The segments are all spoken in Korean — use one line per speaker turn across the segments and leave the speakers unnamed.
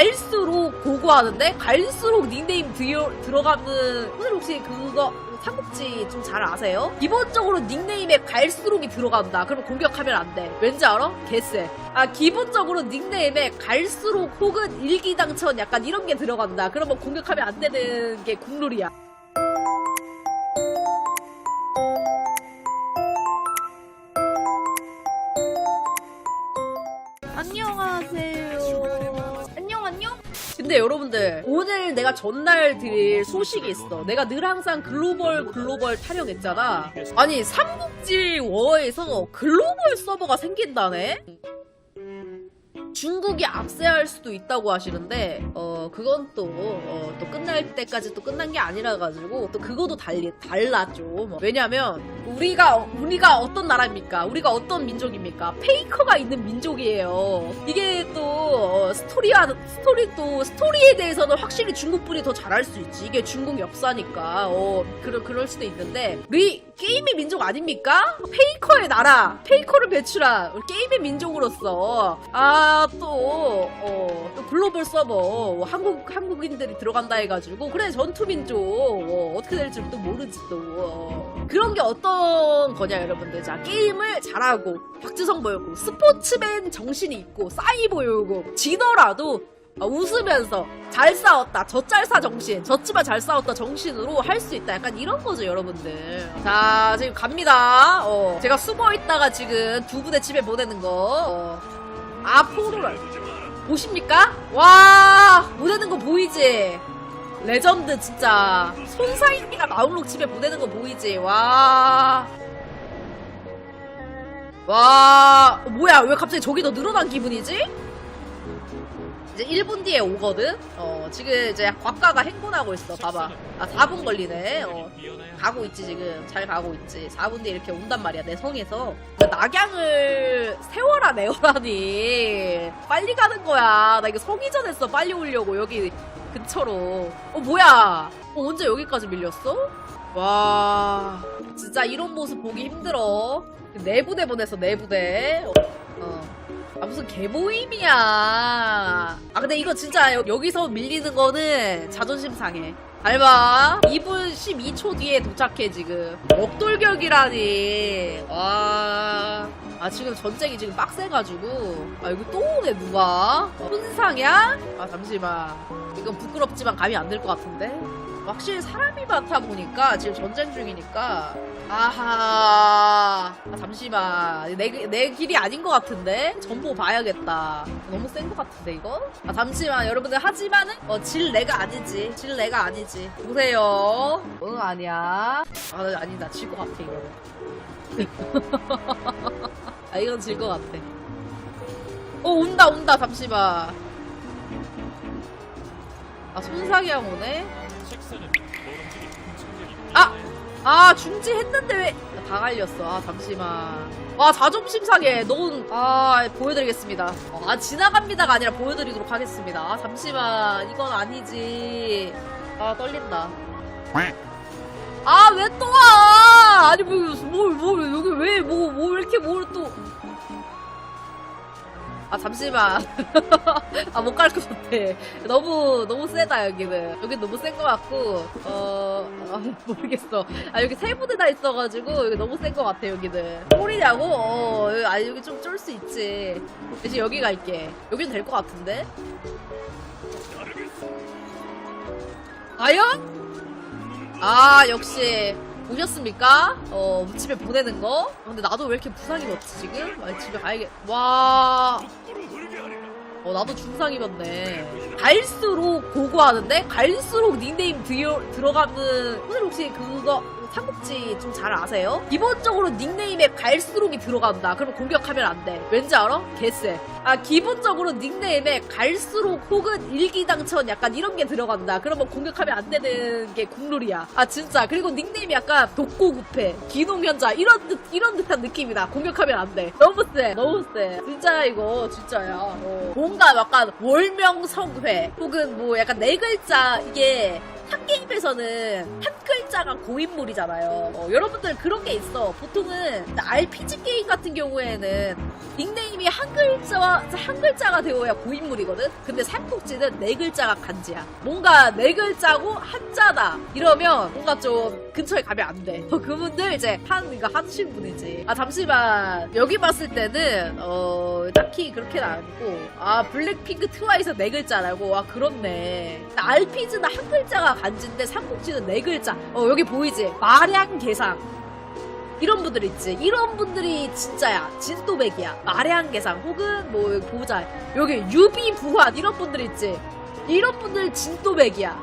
갈수록 고고하는데 갈수록 닉네임 들어, 들어가는 오늘 혹시 그거 삼국지 좀 잘 아세요? 기본적으로 닉네임에 갈수록이 들어간다. 그럼 공격하면 안 돼. 왠지 알아? 개쎄. 아 기본적으로 닉네임에 갈수록 혹은 일기당천 약간 이런 게 들어간다. 그러면 공격하면 안 되는 게 국룰이야. 근데 여러분들 오늘 내가 전날 드릴 소식이 있어. 내가 늘 항상 글로벌 글로벌 타령했잖아. 아니 삼국지 워에서 글로벌 서버가 생긴다네. 중국이 압세할 수도 있다고 하시는데 어 그건 또 어, 또 끝날 때까지 또 끝난 게 아니라 가지고 또 그거도 달리 달랐죠. 뭐. 왜냐면 우리가 우리가 어떤 나라입니까? 우리가 어떤 민족입니까? 페이커가 있는 민족이에요. 이게 또 어, 스토리와 스토리 또 스토리에 대해서는 확실히 중국분이 더 잘할 수 있지. 이게 중국 역사니까 어 그럴 그럴 수도 있는데 우리 게임의 민족 아닙니까? 페이커의 나라, 페이커를 배출한 우리 게임의 민족으로서. 아또 어, 또 글로벌 서버. 한국 한국인들이 들어간다 해가지고. 그래 전투 민족. 어, 어떻게 될지 또 모르지 또. 어. 그런 게 어떤 거냐 여러분들. 자 게임을 잘하고 박지성 보여고 스포츠맨 정신이 있고 싸이 보여고 지더라도 어, 웃으면서 잘 싸웠다 젖잘싸 정신 졌지만 잘 싸웠다 정신으로 할 수 있다 약간 이런 거죠 여러분들 자 지금 갑니다 어, 제가 숨어 있다가 지금 두 부대 집에 보내는 거 어. 아포로를 보십니까? 와 보내는 거 보이지? 레전드 진짜 손사인기가 마운록 집에 보내는 거 보이지? 와. 와, 어, 뭐야, 왜 갑자기 저기 더 늘어난 기분이지? 이제 1분 뒤에 오거든? 어, 지금 이제 곽가가 행군하고 있어, 봐봐. 아, 4분 걸리네. 어, 가고 있지, 지금. 잘 가고 있지. 4분 뒤에 이렇게 온단 말이야, 내 성에서. 낙양을 세워라, 내어라니. 빨리 가는 거야. 나 이거 성이전 했어, 빨리 오려고, 여기 근처로. 어, 뭐야. 어, 언제 여기까지 밀렸어? 와, 진짜 이런 모습 보기 힘들어. 내부대 보냈어, 내부대. 어. 아 무슨 개모임이야. 아 근데 이거 진짜 여, 여기서 밀리는 거는 자존심 상해. 알바 2분 12초 뒤에 도착해 지금. 역돌격이라니. 와. 아 지금 전쟁이 지금 빡세가지고 아 여기 또 오네 누가 혼상이야? 아 잠시만 이건 부끄럽지만 감이 안들것 같은데 확실히 사람이 많다 보니까 지금 전쟁 중이니까 아하 아, 잠시만. 내, 내 길이 아닌 것 같은데? 정보 봐야겠다. 너무 센 것 같은데 이거? 아 잠시만. 여러분들 하지만은 어, 질 내가 아니지. 질 내가 아니지. 보세요. 응 아니야. 아 아니다. 질 것 같아 이거는. 아 이건 질 것 같아. 어 온다 온다. 잠시만. 아 손상이 형 오네? 아! 아 중지했는데 왜 다 갈렸어. 아 잠시만. 아 자존심 상해. 넌 아 보여드리겠습니다. 어, 아 지나갑니다가 아니라 보여드리도록 하겠습니다. 아 잠시만. 이건 아니지. 아 떨린다. 아 왜 또 와? 아니 뭐뭘 여기 왜 뭐 뭐 왜 이렇게 뭘 또? 아 잠시만. 아 못 갈 것 같아. 너무 너무 세다 여기는. 여기 너무 센 것 같고 어 아, 모르겠어. 아 여기 세 부대 다 있어가지고 여기 너무 센 것 같아 여기는. 꼴이냐고? 어 여기, 아 여기 좀 쫄 수 있지. 대신 여기 갈게. 여기는 될 것 같은데? 과연? 아 역시 오셨습니까? 어 집에 보내는 거? 어, 근데 나도 왜 이렇게 부상 입었지 지금? 아, 집에 가야겠. 와. 어 나도 중상 입었네. 갈수록 고고하는데 갈수록 닉네임 들어, 들어가는 오늘 혹시 그거 삼국지 좀 잘 아세요? 기본적으로 닉네임에 갈수록이 들어간다. 그럼 공격하면 안 돼. 왠지 알아? 개쎄. 아 기본적으로 닉네임에 갈수록 혹은 일기당천 약간 이런 게 들어간다. 그러면 공격하면 안 되는 게 국룰이야. 아 진짜. 그리고 닉네임이 약간 독고구패, 기농현자 이런 듯 이런 듯한 느낌이다. 공격하면 안 돼. 너무 세. 너무 세. 진짜 이거 진짜야. 어. 뭔가 약간 월명성회 혹은 뭐 약간 네 글자 이게 한 게임에서는 한 글자가 고인물이잖아요. 어, 여러분들 그런 게 있어. 보통은 RPG 게임 같은 경우에는 닉네임이 한 글자와 한 글자가 되어야 고인물이거든. 근데 삼국지는 네 글자가 간지야. 뭔가 네 글자고 한자다. 이러면 뭔가 좀 근처에 가면 안 돼. 어, 그분들 이제 한 이거 하신 분이지. 아 잠시만 여기 봤을 때는 어 딱히 그렇게는 아니고 아 블랙핑크 트와이스 네 글자라고 아 그렇네. RPG는 한 글자가 간지인데 삼국지는 네 글자. 어 여기 보이지? 마량 계상. 이런 분들 있지. 이런 분들이 진짜야. 진또백이야. 마량 계상 혹은 뭐 보자. 여기 유비 부환 이런 분들 있지. 이런 분들 진또백이야.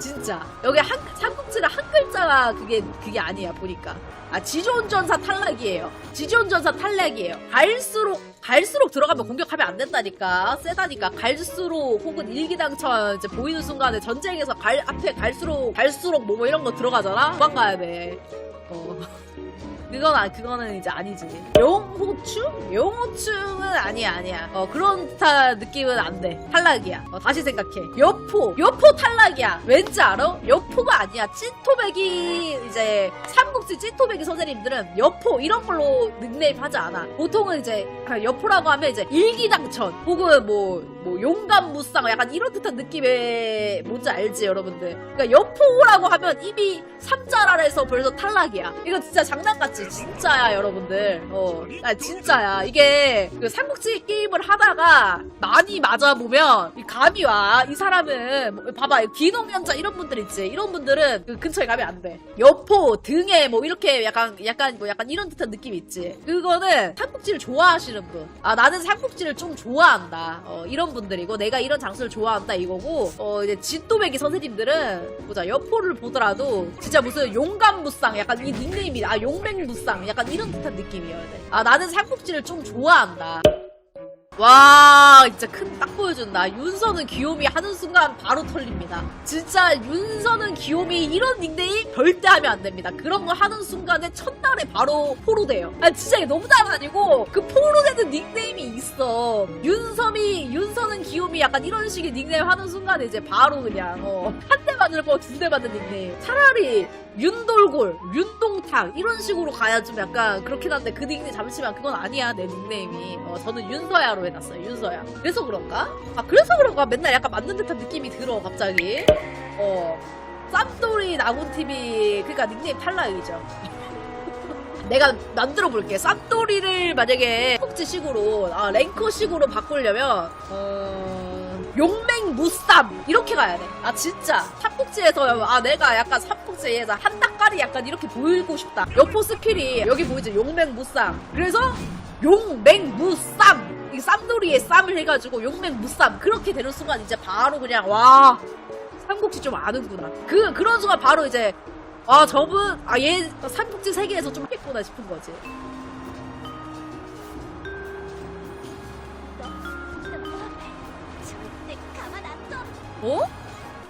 진짜. 여기 한 삼국지는 한 글자가 그게 그게 아니야 보니까. 아 지존전사 탈락이에요. 지존전사 탈락이에요. 갈수록 갈수록 들어가면 공격하면 안 된다니까. 세다니까. 갈수록 혹은 일기당천 이제 보이는 순간에 전쟁에서 갈 앞에 갈수록 갈수록 뭐, 뭐 이런 거 들어가잖아. 도망가야 돼. 어. 그건 아, 그거는 이제 아니지. 용호충? 용호충은 아니야, 아니야. 어, 그런 듯한 느낌은 안 돼. 탈락이야. 어, 다시 생각해. 여포. 여포 탈락이야. 왠지 알아? 여포가 아니야. 찐토백이, 이제, 삼국지 찐토백이 선생님들은 여포, 이런 걸로 닉네임 하지 않아. 보통은 이제, 그냥 여포라고 하면 이제, 일기당천. 혹은 뭐, 뭐, 용감 무쌍. 약간 이런 듯한 느낌의, 뭔지 알지, 여러분들. 그러니까 여포라고 하면 이미 3자랄에서 벌써 탈락이야. 이거 진짜 장난 같지? 진짜야, 여러분들. 어, 아, 진짜야. 이게 그 삼국지 게임을 하다가 많이 맞아보면 이 감이 와. 이 사람은 뭐, 봐봐, 기농연자 이런 분들 있지. 이런 분들은 그 근처에 가면 안 돼. 여포, 등에 뭐 이렇게 약간 약간 뭐 약간 이런 듯한 느낌 있지. 그거는 삼국지를 좋아하시는 분. 아 나는 삼국지를 좀 좋아한다. 어, 이런 분들이고 내가 이런 장소를 좋아한다 이거고. 어 이제 진또배기 선생님들은 보자 여포를 보더라도 진짜 무슨 용감무쌍 약간 이 닉네임이 아 용맹무쌍 약간 이런 듯한 느낌이어야 돼. 아 나는 삼국지를 좀 좋아한다. 와 진짜 큰 딱 보여준다 윤서는 귀요미 하는 순간 바로 털립니다. 진짜 윤서는 귀요미 이런 닉네임 절대 하면 안 됩니다. 그런 거 하는 순간에 첫날에 바로 포로돼요. 아 진짜 너무 잘아니고 그 포로되는 닉네임이 있어. 윤섬이 윤서는 귀요미 약간 이런 식의 닉네임 하는 순간에 이제 바로 그냥 어, 한대 맞을 거두대 맞는 닉네임. 차라리 윤돌골 윤동탁 이런 식으로 가야 좀 약간 그렇긴 한데 그 닉네임 잠시만 그건 아니야 내 닉네임이. 어, 저는 윤서야로 해놨어요? 윤서야. 그래서 그런가? 아 그래서 그런가? 맨날 약간 맞는 듯한 느낌이 들어 갑자기. 어. 쌈돌이 나군TV 그니까 닉네임 탈락이죠. 내가 만들어 볼게. 쌈돌이를 만약에 폭지식으로 아 랭커식으로 바꾸려면 어... 용맹 무쌈. 이렇게 가야 돼. 아 진짜. 삼국지에서 아 내가 약간 삼국지에서 한 닭가리 약간 이렇게 보이고 싶다. 여포 스킬이 여기 보이지? 용맹 무쌈. 그래서 용맹 무쌈 이 쌈돌이에 쌈을 해가지고 용맹 무쌈 그렇게 되는 순간 이제 바로 그냥 와 삼국지 좀 아는구나. 그 그런 순간 바로 이제 아 저분 아 얘 삼국지 세계에서 좀 했구나 싶은 거지. 어?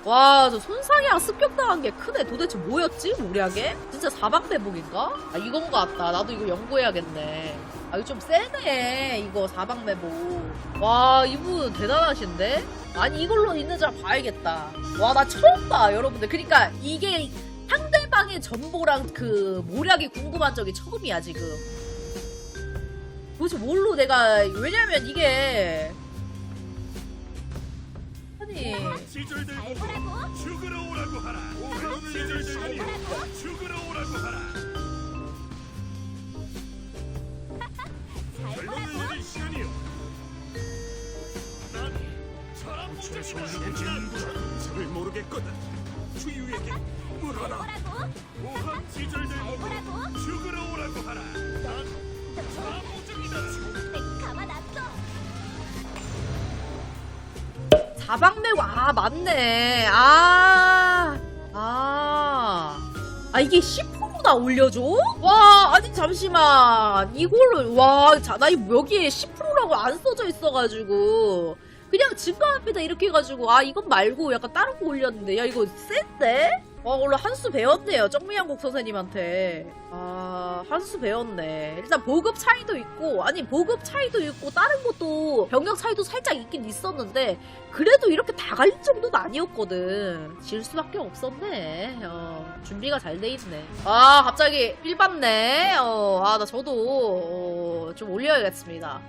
와, 저 손상이랑 습격당한 게 크네. 도대체 뭐였지? 모략에? 진짜 사방매복인가? 아, 이건 것 같다. 나도 이거 연구해야겠네. 아, 이거 좀 세네. 이거 사방매복. 와, 이분 대단하신데? 아니, 이걸로 있는지 한번 봐야겠다. 와, 나 처음 봐, 여러분들. 그니까 이게 상대방의 전보랑 그 모략이 궁금한 적이 처음이야, 지금. 도대체 뭘로 내가, 왜냐면 이게.
시절들
잘 보라고.
죽으러 오라고 하라. 오늘은 시절
잘
시간이야.
보라고.
죽으러 오라고 하라.
잘 보라고.
시간이요. 난 적인구나. 적을 모르겠거든. 주유에게 물어라.
보라고.
오한 시절들
잘 보라고.
죽으러 오라고 하라. 난 사람 적이다.
사방매고 아 맞네 아 아. 아 이게 10%나 올려줘? 와 아니 잠시만 이걸로 와나 여기에 10%라고 안 써져 있어가지고 그냥 증가합니다 이렇게 해가지고 아 이건 말고 약간 다른 거 올렸는데 야 이거 센데? 어, 원래 한수 배웠네요. 정미양국 선생님한테. 아, 한수 배웠네. 일단 보급 차이도 있고, 아니, 보급 차이도 있고, 다른 것도 병력 차이도 살짝 있긴 있었는데, 그래도 이렇게 다 갈릴 정도는 아니었거든. 질 수밖에 없었네. 어, 준비가 잘 돼 있네. 아, 갑자기 삘 받네. 어, 아, 나 저도, 어, 좀 올려야겠습니다.